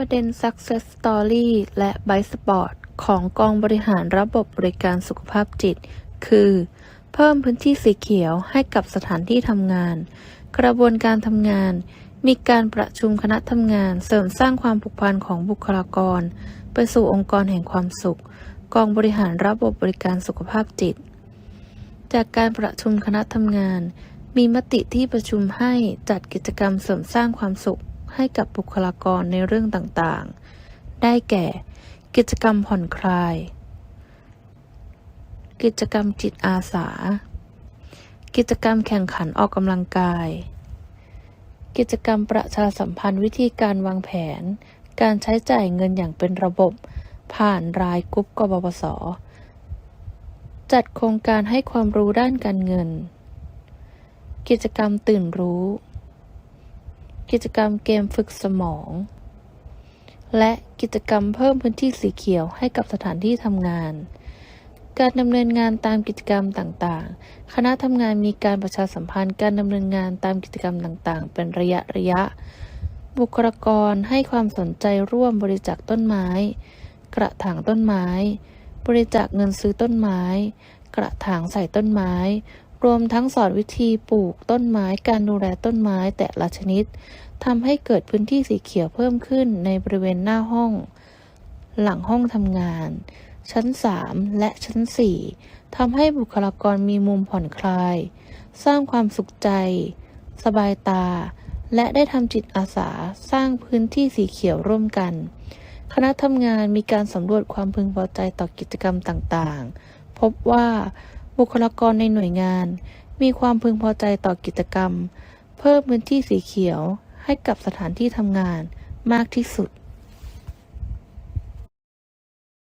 ประเด็น Success Story และ b y Sport ของกองบริหารระบบบริการสุขภาพจิต คือ เพิ่มพื้นที่สีเขียวให้กับสถานที่ทำงาน กระบวนการทำงาน มีการประชุมคณะทำงานเสริมสร้างความผูกพันของบุคลากร ไปสู่องค์กรแห่งความสุข กองบริหารระบบบริการสุขภาพจิต จากการประชุมคณะทำงาน มีมติที่ประชุมให้จัดกิจกรรมเสริมสร้างความสุข ให้กับบุคลากรในเรื่องต่างๆ ได้แก่ กิจกรรมผ่อนคลาย กิจกรรมจิตอาสา กิจกรรมแข่งขันออกกำลังกาย กิจกรรมประชาสัมพันธ์วิธีการวางแผน การใช้จ่ายเงินอย่างเป็นระบบ ผ่านรายกรุ๊ปกบพศจัดโครงการให้ความรู้ด้านการเงิน กิจกรรมตื่นรู้ กิจกรรมเกมฝึกสมอง และกิจกรรมเพิ่มพื้นที่สีเขียวให้กับสถานที่ทำงาน การดำเนินงานตามกิจกรรมต่างๆ คณะทำงานมีการประชาสัมพันธ์การดำเนินงานตามกิจกรรมต่างๆ เป็นระยะระยะ บุคลากรให้ความสนใจร่วมบริจาคต้นไม้ กระถางต้นไม้ บริจาคเงินซื้อต้นไม้ กระถางใส่ต้นไม้ รวมทั้งสอนวิธีปลูกต้นไม้การดูแลต้นไม้แต่ละชนิดทำให้เกิดพื้นที่สีเขียวเพิ่มขึ้นในบริเวณหน้าห้อง หลังห้องทำงาน ชั้น 3 และชั้น 4ทำให้บุคลากรมีมุมผ่อนคลาย สร้างความสุขใจ สบายตา และได้ทำจิตอาสาสร้างพื้นที่สีเขียวร่วมกัน คณะทำงานมีการสำรวจความพึงพอใจต่อกิจกรรมต่างๆ พบว่า บุคลากรในหน่วยงาน มีความพึงพอใจต่อกิจกรรม เพิ่มพื้นที่สีเขียวให้กับสถานที่ทำงานมากที่สุด